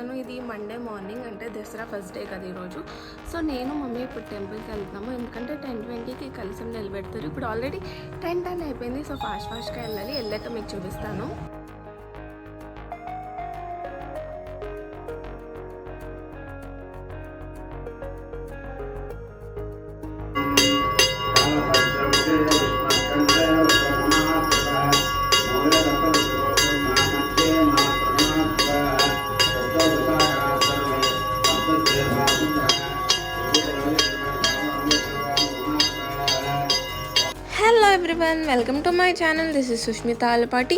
చేస్తున్నాను ఇది Monday morning అంటే దసరా ఫస్ట్ డే కదా ఈరోజు. సో నేను మమ్మీ ఇప్పుడు టెంపుల్కి వెళ్తున్నాము. ఎందుకంటే టెన్ ట్వంటీకి కలిసి నిలబెడతారు. ఇప్పుడు ఆల్రెడీ టెన్ టెన్ అయిపోయింది. సో ఫాస్ట్ ఫాస్ట్గా వెళ్ళాలి. వెళ్ళాక మీకు చూపిస్తాను. Welcome to my channel this is Sushmita Alapati.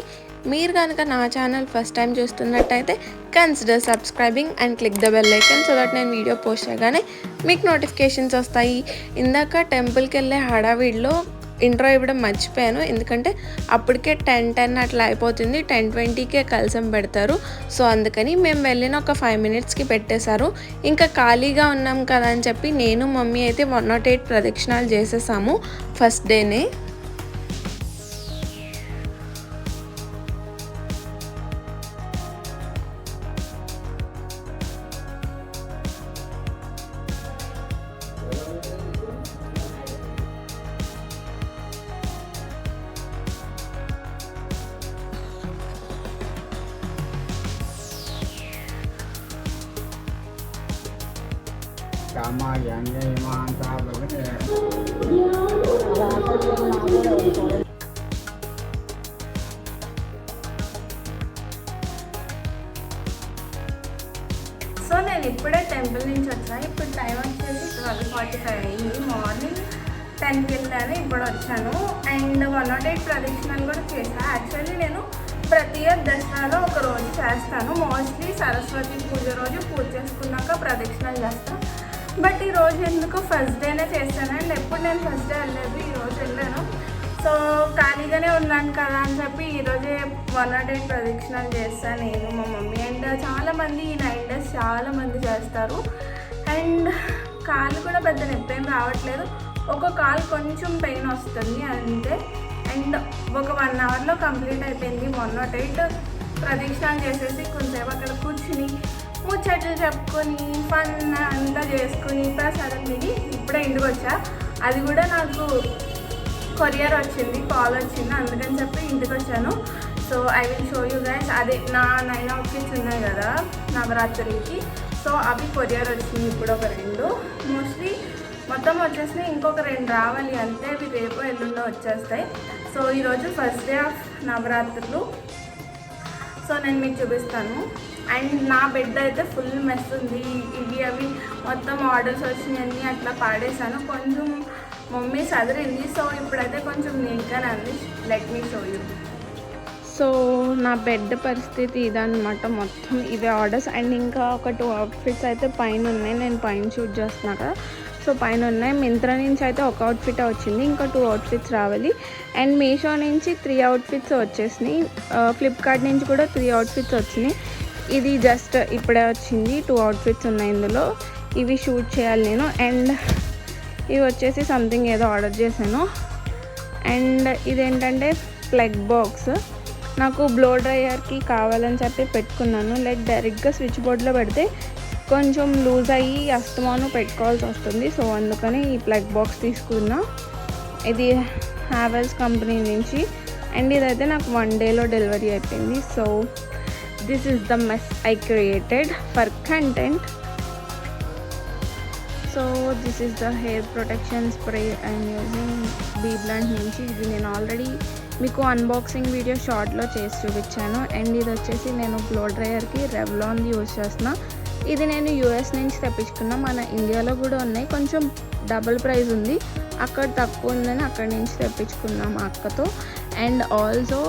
మీరు కనుక నా ఛానల్ ఫస్ట్ టైం చూస్తున్నట్టయితే consider subscribing and click the bell icon so that నేను వీడియో పోస్ట్ చేయగానే మీకు నోటిఫికేషన్స్ వస్తాయి. ఇందాక టెంపుల్కి వెళ్ళే హడావిడిలో ఇంట్రో ఇవ్వడం మర్చిపోయాను. ఎందుకంటే అప్పటికే టెన్ టెన్ అట్లా అయిపోతుంది. టెన్ ట్వంటీకే కలసం పెడతారు. సో అందుకని మేము వెళ్ళిన ఒక ఫైవ్ మినిట్స్కి పెట్టేశారు. ఇంకా ఖాళీగా ఉన్నాం కదా అని చెప్పి నేను మమ్మీ అయితే వన్ నాట్ ఎయిట్ ప్రదక్షిణాలు చేసేసాము ఫస్ట్ డేనే భగవతే సో నేను ఇప్పుడే టెంపుల్ నుంచి వచ్చాను ఇప్పుడు టైం వచ్చేసి ట్వెల్వ్ ఫార్టీ ఫైవ్ అయ్యింది మార్నింగ్ టెన్కి వెళ్ళాను ఇప్పుడు వచ్చాను. అండ్ వన్ నాట్ ఎయిట్ ప్రదక్షిణలు కూడా చేశాను యాక్చువల్లీ నేను ప్రతి ఇయర్ దసరాలో ఒక రోజు చేస్తాను. మోస్ట్లీ సరస్వతి పూజ రోజు పూజ చేసుకున్నాక ప్రదక్షిణలు చేస్తాను బట్ ఈరోజు ఎందుకు ఫస్ట్ డేనే చేస్తాను అండ్ ఎప్పుడు నేను ఫస్ట్ డే వెళ్ళలేదు ఈరోజు వెళ్ళాను. సో ఖాళీగానే ఉన్నాను కదా అని చెప్పి ఈరోజే వన్ నాట్ ఎయిట్ ప్రదక్షిణాలు చేస్తాను నేను మా మమ్మీ. అండ్ చాలామంది ఈ నైన్ డేస్ చాలామంది చేస్తారు. అండ్ కాలు కూడా పెద్ద నొప్పేం ఏం రావట్లేదు. ఒక కాలు కొంచెం పెయిన్ వస్తుంది అంతే. అండ్ ఒక వన్ అవర్లో కంప్లీట్ అయిపోయింది వన్ నాట్ ఎయిట్ ప్రదక్షిణాలు చేసేసి కొంచెంసేపు అక్కడ కూర్చుని ముచ్చట్లు చెప్పుకొని ఫన్ అంతా చేసుకుని ప్రసాదం తిని ఇప్పుడే ఇంటికి వచ్చా. అది కూడా నాకు కొరియర్ వచ్చింది కాల్ వచ్చింది అందుకని చెప్పి ఇంటికి వచ్చాను. So I will show you guys అదే నా నైన్ అవుట్ఫిట్స్ ఉన్నాయి కదా నవరాత్రికి. సో అవి కొరియర్ వచ్చింది ఇప్పుడు ఒక రెండు. మోస్ట్లీ మొత్తం వచ్చేసినాయి ఇంకొక రెండు రావాలి అంటే అవి రేపు ఎల్లుండో వచ్చేస్తాయి. సో ఈరోజు ఫస్ట్ డే ఆఫ్ నవరాత్రులు. సో నేను మీకు చూపిస్తాను. అండ్ నా బెడ్ అయితే ఫుల్ మెస్ ఉంది. ఇవి అవి మొత్తం ఆర్డర్స్ వచ్చినాయన్నీ అట్లా పాడేశాను. కొంచెం మమ్మీ చదిరింది సో ఇప్పుడైతే కొంచెం నీట్గానే ఉంది. Let me show you so నా బెడ్ పరిస్థితి ఇదన్నమాట మొత్తం. ఇవే ఆర్డర్స్ అండ్ ఇంకా ఒక టూ అవుట్ఫిట్స్ అయితే పైన ఉన్నాయి. నేను పైన షూట్ చేస్తున్నా కదా. సో పైన ఉన్నాయి. మింత్రా నుంచి అయితే ఒక అవుట్ఫిట్ వచ్చింది. ఇంకా టూ అవుట్ఫిట్స్ రావాలి. అండ్ మీషో నుంచి త్రీ అవుట్ఫిట్స్ వచ్చేసినాయి. ఫ్లిప్కార్ట్ నుంచి కూడా త్రీ అవుట్ఫిట్స్ వచ్చినాయి. ఇది జస్ట్ ఇప్పుడే వచ్చింది. టూ అవుట్ఫిట్స్ ఉన్నాయి ఇందులో. ఇవి షూట్ చేయాలి నేను. అండ్ ఇవి వచ్చేసి సంథింగ్ ఏదో ఆర్డర్ చేశాను. అండ్ ఇదేంటంటే ప్లగ్ బాక్స్ నాకు బ్లో డ్రైయర్కి కావాలని చెప్పి పెట్టుకున్నాను. లైక్ డైరెక్ట్గా స్విచ్ బోర్డ్లో పెడితే కొంచెం లూజ్ అయ్యి అస్తమాను పెట్టుకోవాల్సి వస్తుంది. సో అందుకని ఈ ప్లగ్ బాక్స్ తీసుకున్నా. ఇది హ్యావెల్స్ కంపెనీ నుంచి. అండ్ ఇదైతే నాకు వన్ డేలో డెలివరీ అయిపోయింది. So this is the mess I created for content so this is the hair protection spray and using be blonde నుంచి ఇది నేను ఆల్రెడీ మీకు అన్బాక్సింగ్ వీడియో షార్ట్లో చేసి చూపించాను. అండ్ ఇది వచ్చేసి నేను బ్లో డ్రైయర్కి రెవ్లాన్ యూజ్ చేస్తున్నా. ఇది నేను యూఎస్ నుంచి తెప్పించుకున్నా మన ఇండియాలో కూడా ఉన్నాయి. కొంచెం డబుల్ ప్రైస్ ఉంది. అక్కడ తక్కువ ఉందని అక్కడి నుంచి తెప్పించుకున్నాం అక్కతో. అండ్ ఆల్సో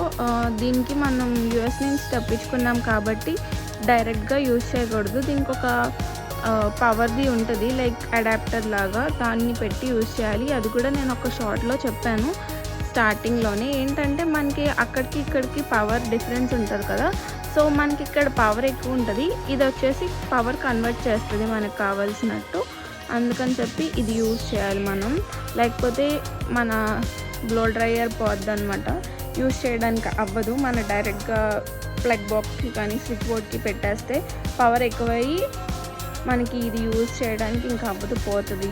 దీనికి మనం యూఎస్ నుంచి తెప్పించుకున్నాం కాబట్టి డైరెక్ట్గా యూజ్ చేయకూడదు. దీనికి ఒక పవర్ది ఉంటుంది లైక్ అడాప్టర్ లాగా దాన్ని పెట్టి యూజ్ చేయాలి. అది కూడా నేను ఒక షార్ట్లో చెప్పాను స్టార్టింగ్లోనే ఏంటంటే మనకి అక్కడికి ఇక్కడికి పవర్ డిఫరెన్స్ ఉంటుంది కదా. సో మనకి ఇక్కడ పవర్ ఎక్కువ ఉంటుంది. ఇది వచ్చేసి పవర్ కన్వర్ట్ చేస్తుంది మనకు కావాల్సినట్టు. అందుకని చెప్పి ఇది యూజ్ చేయాలి మనం. లేకపోతే మన బ్లో డ్రైయర్ పోద్ది అనమాట యూజ్ చేయడానికి అవ్వదు. మన డైరెక్ట్గా ప్లగ్ బాక్స్కి కానీ స్విచ్ బోర్డ్కి పెట్టేస్తే పవర్ ఎక్కువయ్యి మనకి ఇది యూజ్ చేయడానికి ఇంకా అవ్వదు పోతుంది.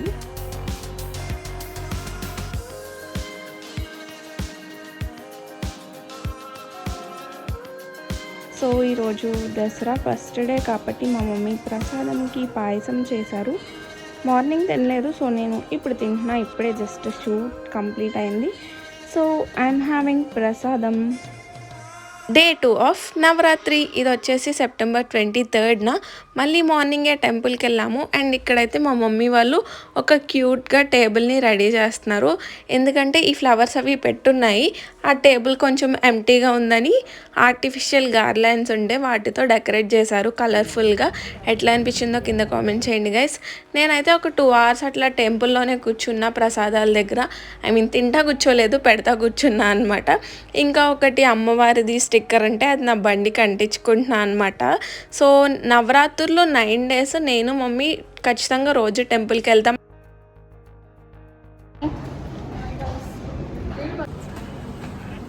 సో ఈరోజు దసరా ఫస్ట్ డే కాబట్టి మా మమ్మీ ప్రసాదంకి పాయసం చేశారు. మార్నింగ్ తినలేదు సో నేను ఇప్పుడు తింటున్నా ఇప్పుడే జస్ట్ షూట్ కంప్లీట్ అయింది. So I'm having prasadam day two of Navratri ఇది వచ్చేసి సెప్టెంబర్ ట్వంటీ థర్డ్న మళ్ళీ మార్నింగే టెంపుల్కి వెళ్ళాము అండ్ ఇక్కడైతే మా మమ్మీ వాళ్ళు ఒక క్యూట్గా టేబుల్ని రెడీ చేస్తున్నారు. ఎందుకంటే ఈ ఫ్లవర్స్ అవి పెట్టున్నాయి ఆ టేబుల్ కొంచెం ఎంటీగా ఉందని ఆర్టిఫిషియల్ గార్లైన్స్ ఉండే వాటితో డెకరేట్ చేశారు కలర్ఫుల్గా. ఎట్లా అనిపించిందో కింద కామెంట్ చేయండి గైస్. నేనైతే ఒక టూ అవర్స్ అట్లా టెంపుల్లోనే కూర్చున్నా ప్రసాదాల దగ్గర. ఐ మీన్ తింటా కూర్చోలేదు పెడతా కూర్చున్నా అనమాట ఇంకా ఒకటి అమ్మవారిది స్టిక్కర్ అంటే అది నా బండికి అంటించుకుంటున్నా అనమాట సో నవరాత్రుల్లో నైన్ డేస్ నేను మమ్మీ ఖచ్చితంగా రోజు టెంపుల్కి వెళ్తాం.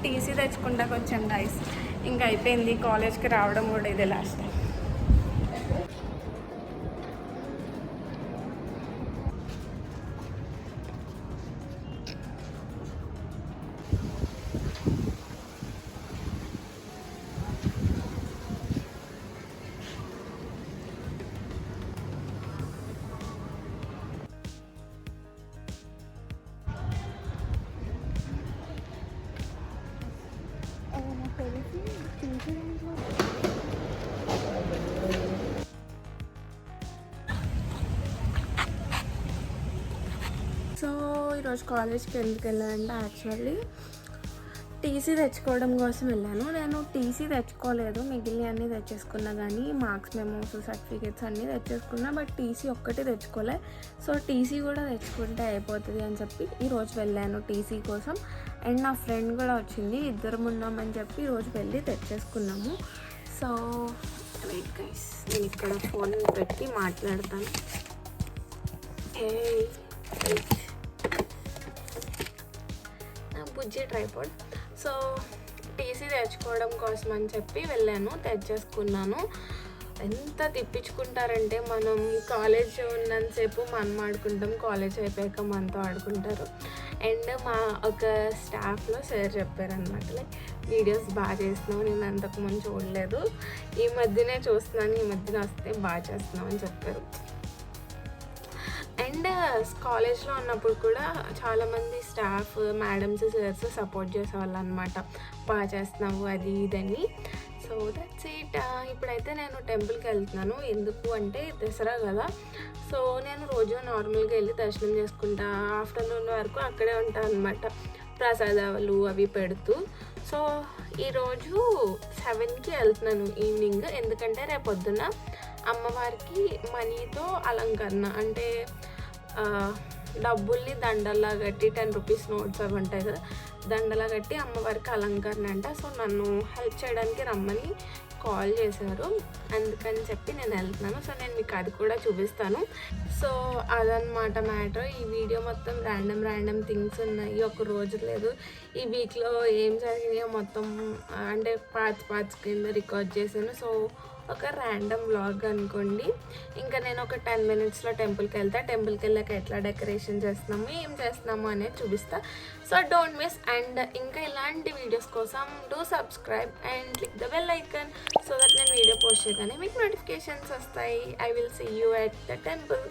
టీసీ తెచ్చుకుంటాకొచ్చాం గైస్. ఇంకా అయిపోయింది. కాలేజ్కి రావడం కూడా ఇదే లాస్ట్ టైం సో ఈరోజు కాలేజ్కి ఎందుకు వెళ్ళానంటే యాక్చువల్లీ టీసీ తెచ్చుకోవడం కోసం వెళ్ళాను. నేను టీసీ తెచ్చుకోలేదు. మిగిలిన అన్నీ తెచ్చేసుకున్నా కానీ మార్క్స్ మెమోస్ సర్టిఫికేట్స్ అన్నీ తెచ్చేసుకున్నా బట్ టీసీ ఒక్కటి తెచ్చుకోలే. సో టీసీ కూడా తెచ్చుకుంటే అయిపోతుంది అని చెప్పి ఈరోజు వెళ్ళాను టీసీ కోసం. అండ్ నా ఫ్రెండ్ కూడా వచ్చింది. ఇద్దరం ఉన్నామని చెప్పి ఈరోజు వెళ్ళి తెచ్చేసుకున్నాము. సో వెయిట్ గైస్ నేను ఇక్కడ ఫోన్ పెట్టి మాట్లాడతాను. ఏ బుజ్జి ట్రైపాడ్. సో టీసీ తెచ్చుకోవడం కోసం అని చెప్పి వెళ్ళాను తెచ్చేసుకున్నాను. ఎంత తిప్పించుకుంటారంటే మనం కాలేజ్ ఉన్నంతసేపు మనం ఆడుకుంటాం కాలేజ్ అయిపోయాక మనతో ఆడుకుంటారు. అండ్ మా ఒక స్టాఫ్లో సార్ చెప్పారనమాట లైక్ వీడియోస్ బాగా చేస్తున్నావు నేను అంతకుముందు చూడలేదు. ఈ మధ్యనే చూస్తున్నాను ఈ మధ్యన వస్తే బాగా చేస్తున్నావు అని చెప్పారు. అండ్ కాలేజ్లో ఉన్నప్పుడు కూడా చాలామంది స్టాఫ్ మేడమ్స్ సార్స్ సపోర్ట్ చేసేవాళ్ళు అనమాట బాగా చేస్తున్నావు అది ఇదని సో దట్స్ ఇట్ ఇప్పుడైతే నేను టెంపుల్కి వెళ్తున్నాను. ఎందుకు అంటే దసరా కదా. సో నేను రోజు నార్మల్గా వెళ్ళి దర్శనం చేసుకుంటా. ఆఫ్టర్నూన్ వరకు అక్కడే ఉంటాను అనమాట ప్రసాదాలు అవి పెడుతూ. సో ఈరోజు సెవెన్కి వెళ్తున్నాను ఈవినింగ్. ఎందుకంటే రేపు పొద్దున అమ్మవారికి మనీతో అలంకరణ. అంటే డబ్బుల్ని దండల్లా కట్టి టెన్ రూపీస్ నోట్స్ అవి ఉంటాయి కదా దండలా కట్టి అమ్మవారికి అలంకరణ అంట. సో నన్ను హెల్ప్ చేయడానికి రమ్మని కాల్ చేశారు. అందుకని చెప్పి నేను వెళ్తున్నాను. సో నేను మీకు అది కూడా చూపిస్తాను. సో అదనమాట మ్యాటర్. ఈ వీడియో మొత్తం ర్యాండమ్ ర్యాండమ్ థింగ్స్ ఉన్నాయి. ఒక రోజు లేదు. ఈ వీక్లో ఏం జరిగినాయో మొత్తం అంటే పార్ట్స్ పార్ట్స్ కింద రికార్డ్ చేశాను. సో ఒక ర్యాండమ్ వ్లాగ్ అనుకోండి. ఇంకా నేను ఒక టెన్ మినిట్స్లో టెంపుల్కి వెళ్తా. టెంపుల్కి వెళ్ళాక ఎట్లా డెకరేషన్ చేస్తున్నాము ఏం చేస్తున్నాము అనేది చూపిస్తా. సో డోంట్ మిస్ అండ్ ఇంకా ఇలాంటి వీడియోస్ కోసం do subscribe and click the bell icon so that నేను వీడియో పోస్ట్ చేయగానే మీకు నోటిఫికేషన్స్ వస్తాయి. I will see you at the temple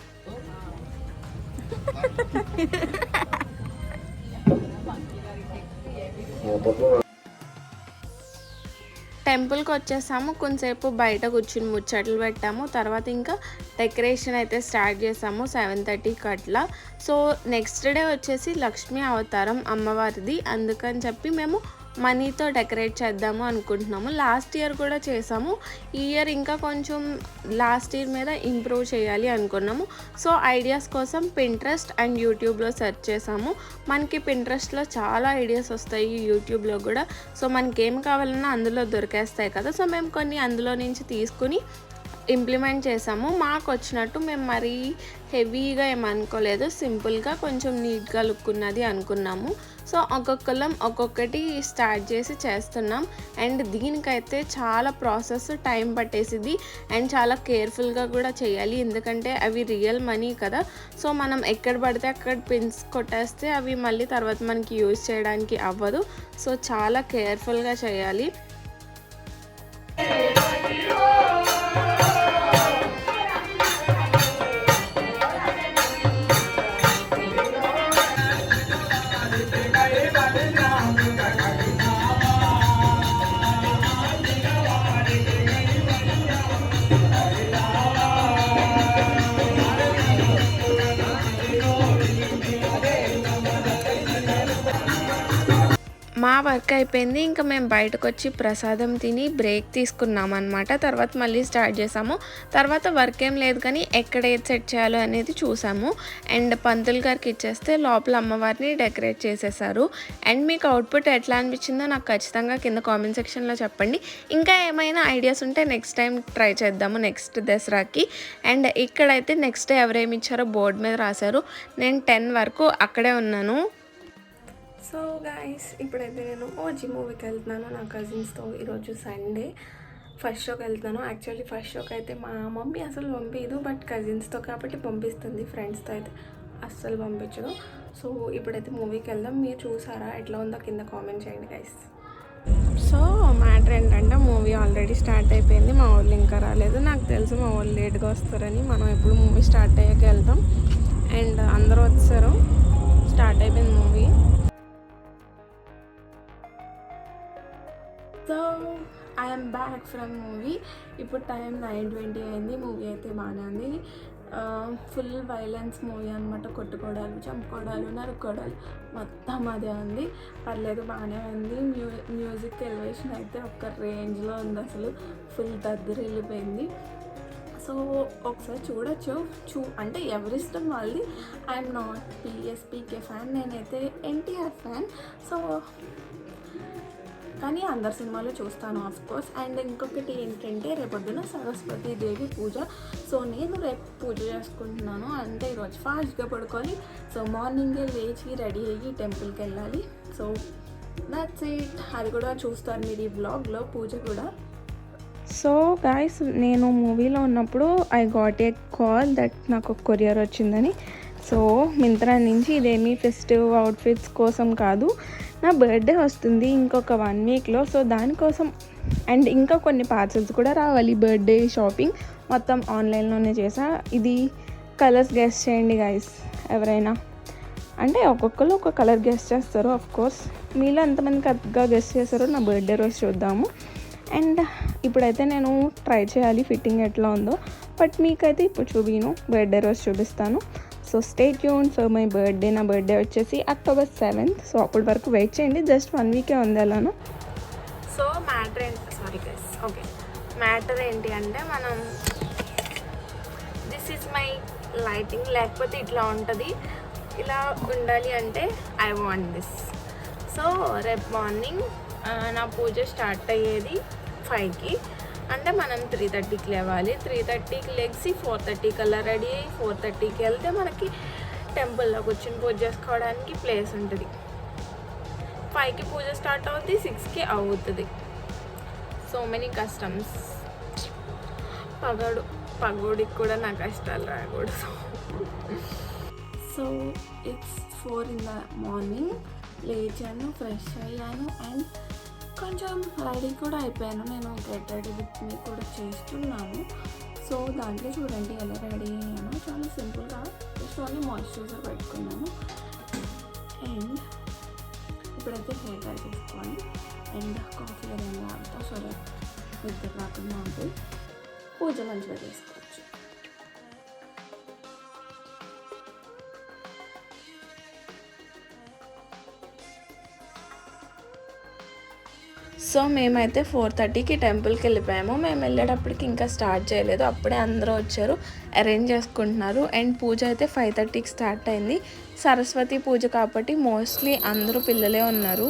టెంపుల్కి వచ్చేసాము. కొంతసేపు బయట కూర్చుని ముచ్చట్లు పెట్టాము. తర్వాత ఇంకా డెకరేషన్ అయితే స్టార్ట్ చేసాము సెవెన్ థర్టీకి అట్లా. సో నెక్స్ట్ డే వచ్చేసి లక్ష్మీ అవతారం అమ్మవారిది. అందుకని చెప్పి మేము మనీతో డెకరేట్ చేద్దాము అనుకుంటున్నాము. లాస్ట్ ఇయర్ కూడా చేసాము. ఈ ఇయర్ ఇంకా కొంచెం లాస్ట్ ఇయర్ మీద ఇంప్రూవ్ చేయాలి అనుకున్నాము. సో ఐడియాస్ కోసం పింట్రెస్ట్ అండ్ యూట్యూబ్లో సెర్చ్ చేసాము. మనకి పింట్రెస్ట్లో చాలా ఐడియాస్ వస్తాయి యూట్యూబ్లో కూడా. సో మనకి ఏం కావాలన్నా అందులో దొరికేస్తాయి కదా. సో మేము కొన్ని అందులో నుంచి తీసుకుని ఇంప్లిమెంట్ చేసాము. మాకు వచ్చినట్టు మేము మరీ హెవీగా ఏమనుకోలేదు. సింపుల్గా కొంచెం నీట్గా లుక్ ఉన్నది అనుకున్నాము. సో ఒక్కొక్కళ్ళం ఒక్కొక్కటి స్టార్ట్ చేసి చేస్తున్నాం. అండ్ దీనికైతే చాలా ప్రాసెస్ టైం పట్టేసింది అండ్ చాలా కేర్ఫుల్గా కూడా చేయాలి. ఎందుకంటే అవి రియల్ మనీ కదా. సో మనం ఎక్కడ పడితే అక్కడ పిన్స్ కొట్టేస్తే అవి మళ్ళీ తర్వాత మనకి యూజ్ చేయడానికి అవ్వదు. సో చాలా కేర్ఫుల్గా చేయాలి. మా వర్క్ అయిపోయింది. ఇంకా మేము బయటకు వచ్చి ప్రసాదం తిని బ్రేక్ తీసుకున్నాం అనమాట తర్వాత మళ్ళీ స్టార్ట్ చేసాము. తర్వాత వర్క్ ఏం లేదు కానీ ఎక్కడ ఏది సెట్ చేయాలో అనేది చూసాము. అండ్ పంతులు గారికి ఇచ్చేస్తే లోపల అమ్మవారిని డెకరేట్ చేసేసారు. అండ్ మీకు అవుట్పుట్ ఎట్లా అనిపించిందో నాకు ఖచ్చితంగా కింద కామెంట్ సెక్షన్లో చెప్పండి. ఇంకా ఏమైనా ఐడియాస్ ఉంటే నెక్స్ట్ టైం ట్రై చేద్దాము నెక్స్ట్ దసరాకి. అండ్ ఇక్కడైతే నెక్స్ట్ ఎవరేమి ఇచ్చారో బోర్డు మీద రాశారు. నేను టెన్ వరకు అక్కడే ఉన్నాను. సో గాయస్ ఇప్పుడైతే నేను ఓజీ మూవీకి వెళ్తున్నాను. నా కజిన్స్తో ఈరోజు సండే ఫస్ట్ షోకి వెళ్తున్నాను. యాక్చువల్లీ ఫస్ట్ షోకి అయితే మా మమ్మీ అసలు పంపించదు బట్ కజిన్స్తో కాబట్టి పంపిస్తుంది. ఫ్రెండ్స్తో అయితే అస్సలు పంపించదు. సో ఇప్పుడైతే మూవీకి వెళ్దాం. మీరు చూసారా? ఎట్లా ఉందో కింద కామెంట్ చేయండి గైస్ సో మ్యాటర్ ఏంటంటే మూవీ ఆల్రెడీ స్టార్ట్ అయిపోయింది. మా వాళ్ళు ఇంకా రాలేదు. నాకు తెలుసు మా వాళ్ళు లేట్గా వస్తారని. మనం ఎప్పుడు మూవీ స్టార్ట్ అయ్యాక వెళ్తాం. అండ్ అందరూ వచ్చారు. స్టార్ట్ అయిపోయింది movie. I'm back from movie ఇప్పుడు టైం నైన్ ట్వంటీ అయింది. మూవీ అయితే బాగానే ఉంది. ఫుల్ వైలెన్స్ మూవీ అనమాట కొట్టుకోవడాలు చంపుకోవడాలు నరుక్కోవడాలు మొత్తం అదే ఉంది. పర్లేదు బాగానే ఉంది. మ్యూ మ్యూజిక్ ఎలివేషన్ అయితే ఒక రేంజ్లో ఉంది అసలు. ఫుల్ దద్దరు వెళ్ళిపోయింది సో ఒకసారి చూడొచ్చు. చూ అంటే ఎవరిష్టం వాళ్ళది. ఐఎమ్ నాట్ పిఎస్పీకే ఫ్యాన్ నేనైతే ఎన్టీఆర్ ఫ్యాన్ సో కానీ అందరి సినిమాలు చూస్తాను ఆఫ్ కోర్స్ అండ్ ఇంకొకటి ఏంటంటే రేపొద్దున సరస్వతి దేవి పూజ. సో నేను రేపు పూజ చేసుకుంటున్నాను. అంటే ఈరోజు ఫాస్ట్గా పడుకొని సో మార్నింగే లేచి రెడీ అయ్యి టెంపుల్కి వెళ్ళాలి. సో దట్స్ ఇట్ అది కూడా చూస్తారు మీరు ఈ బ్లాగ్లో పూజ కూడా. సో గాయస్ నేను మూవీలో ఉన్నప్పుడు I got a call that నాకు కొరియర్ వచ్చిందని. సో మింత్రా నుంచి ఇదేమీ ఫెస్టివ్ అవుట్ఫిట్స్ కోసం కాదు. నా బర్త్డే వస్తుంది ఇంకొక వన్ వీక్లో సో దానికోసం అండ్ ఇంకా కొన్ని పార్సల్స్ కూడా రావాలి. బర్త్డే షాపింగ్ మొత్తం ఆన్లైన్లోనే చేసా. ఇది కలర్స్ గెస్ చేయండి గైస్ ఎవరైనా. అంటే ఒక్కొక్కరు ఒక కలర్ గెస్ట్ చేస్తారు ఆఫ్ కోర్స్ మీలో ఎంతమంది కరెక్ట్గా గెస్ట్ చేస్తారో నా బర్త్డే రోజు చూద్దాము. అండ్ ఇప్పుడైతే నేను ట్రై చేయాలి ఫిట్టింగ్ ఎట్లా ఉందో. బట్ మీకైతే ఇప్పుడు చూపిను బర్త్డే రోజు చూపిస్తాను. So stay tune so my birthday నా బర్త్డే వచ్చేసి అక్టోబర్ సెవెంత్ సో అప్పటి వరకు వెయిట్ చేయండి. జస్ట్ వన్ వీకే ఉంది అలాను? సో మ్యాటర్ ఏంటి? సారీ గైస్ ఓకే మ్యాటర్ ఏంటి అంటే మనం దిస్ ఈజ్ మై లైటింగ్ లేకపోతే ఇట్లా ఉంటుంది. ఇలా ఉండాలి అంటే ఐ వాంట్ దిస్ సో రేపు మార్నింగ్ నా పూజ స్టార్ట్ అయ్యేది ఫైవ్కి అంటే మనం త్రీ థర్టీకి లేవాలి. త్రీ థర్టీకి లెగ్సి ఫోర్ థర్టీకి అలా రెడీ అయ్యి ఫోర్ థర్టీకి వెళ్తే మనకి టెంపుల్లో కూర్చొని పూజ చేసుకోవడానికి ప్లేస్ ఉంటుంది. ఫైవ్కి పూజ స్టార్ట్ అవుతుంది సిక్స్కి అవుతుంది సో మెనీ కస్టమ్స్ పగడు పగోడికి కూడా నా కష్టాలు రాకూడదు. So it's four in the morning లేచాను ఫ్రెష్ అయ్యాను అండ్ కొంచెం రైడింగ్ కూడా అయిపోయాను. నేను గెట్ రెడీ విత్ మీ కూడా చేస్తున్నాను. సో దాంట్లో చూడండి ఎలా రెడీ అయ్యాను. చాలా సింపుల్గా జస్ట్ ఓన్లీ మాయిశ్చరైజర్ పెట్టుకున్నాను. అండ్ ఇప్పుడైతే హెయిర్ డ్రై చేసుకోవాలి అండ్ కాఫీ ఏదైనా వాడతా సో నిద్ర రాకుండా ఉంటుంది పూజ మంచిగా చేసుకోవాలి సో మేమైతే ఫోర్ థర్టీకి టెంపుల్కి వెళ్ళిపోయాము. మేము వెళ్ళేటప్పటికి ఇంకా స్టార్ట్ చేయలేదు. అప్పుడే అందరూ వచ్చారు అరేంజ్ చేసుకుంటున్నారు. అండ్ పూజ అయితే ఫైవ్ థర్టీకి స్టార్ట్ అయింది. సరస్వతి పూజ కాబట్టి మోస్ట్లీ అందరూ పిల్లలే ఉన్నారు.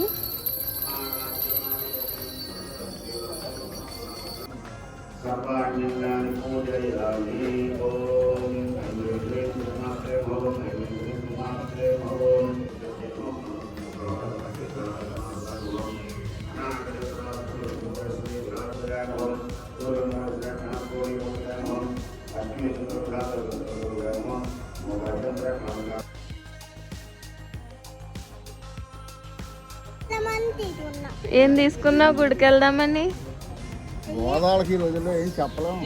ఏం తీసుకున్నావు? గుడికి వెళ్దామని గోదావరికి రోజుల్లో ఏం చెప్పలేం.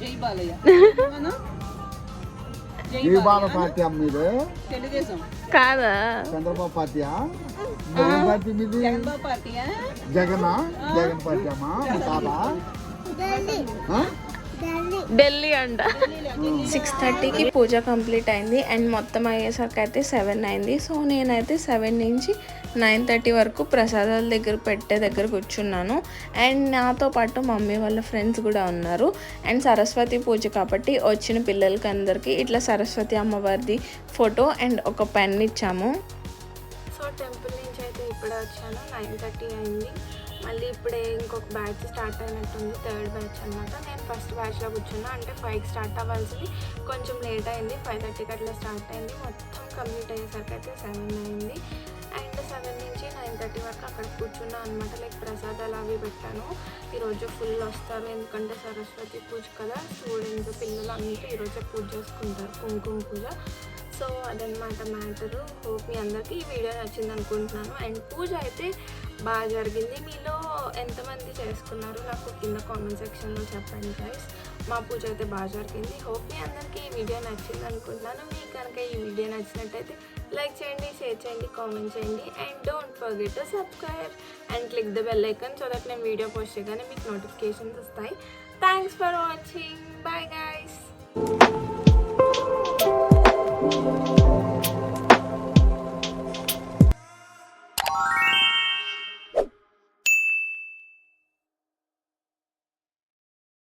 జై బాలయ్య. దీపాల పార్టీ అమ్మ ఇది తెలుగుదేశం. కాదా? చంద్రబాబు పార్టీయా? జగన్ పార్టీ మీది? చంద్రబాబు పార్టీయా? జగనా? జగన్ పార్టీ అమ్మా? కాదా? ఆ? ఢిల్లీ. అంట. సిక్స్ థర్టీకి పూజ కంప్లీట్ అయింది. అండ్ మొత్తం అయ్యేసరికి అయితే సెవెన్ అయింది. సో నేనైతే సెవెన్ నుంచి నైన్ థర్టీ వరకు ప్రసాదాల దగ్గర పెట్టే దగ్గర కూర్చున్నాను. అండ్ నాతో పాటు మమ్మీ వాళ్ళ ఫ్రెండ్స్ కూడా ఉన్నారు. అండ్ సరస్వతి పూజ కాబట్టి వచ్చిన పిల్లలకి అందరికీ ఇట్లా సరస్వతి అమ్మవారిది ఫోటో అండ్ ఒక పెన్ ఇచ్చాము. సో టెంపుల్ నుంచి అయితే ఇప్పుడే వచ్చాను. నైన్ థర్టీ అయింది. మళ్ళీ ఇప్పుడే ఇంకొక బ్యాచ్ స్టార్ట్ అయినట్టుంది. థర్డ్ బ్యాచ్ అనమాట నేను ఫస్ట్ బ్యాచ్లో కూర్చున్నా. అంటే ఫైవ్కి స్టార్ట్ అవ్వాల్సింది. కొంచెం లేట్ అయింది. ఫైవ్ థర్టీకి అట్లా స్టార్ట్ అయింది. మొత్తం కంప్లీట్ అయ్యేసరికి అయితే సెవెన్ అయింది. నుంచి థర్టీ వరకు అక్కడ కూర్చున్నా అనమాట లైక్ ప్రసాదాలు అవి పెట్టాను. ఈరోజు ఫుల్ వస్తారు ఎందుకంటే సరస్వతి పూజ కదా. స్టూడెంట్స్ పిల్లలు అందరూ ఈరోజే పూజ చేసుకుంటారు. కుంకుమ పూజ. సో అదనమాట మ్యాటరు హోప్ మీ అందరికీ ఈ వీడియో నచ్చింది అనుకుంటున్నాను. అండ్ పూజ అయితే బాగా జరిగింది. మీలో ఎంతమంది చేసుకున్నారు? నాకు కింద కామెంట్ సెక్షన్లో చెప్పండి గైస్ మా పూజ అయితే బాగా జరిగింది హోప్ మీ అందరికీ ఈ వీడియో నచ్చింది అనుకుంటున్నాను. మీకు కనుక ఈ వీడియో నచ్చినట్టయితే లైక్ చేయండి షేర్ చేయండి కామెంట్ చేయండి. And don't forget to subscribe and click the bell icon so that నేను వీడియో పోస్ట్ చేయగానే మీకు నోటిఫికేషన్స్ వస్తాయి. Thanks for watching. Bye guys.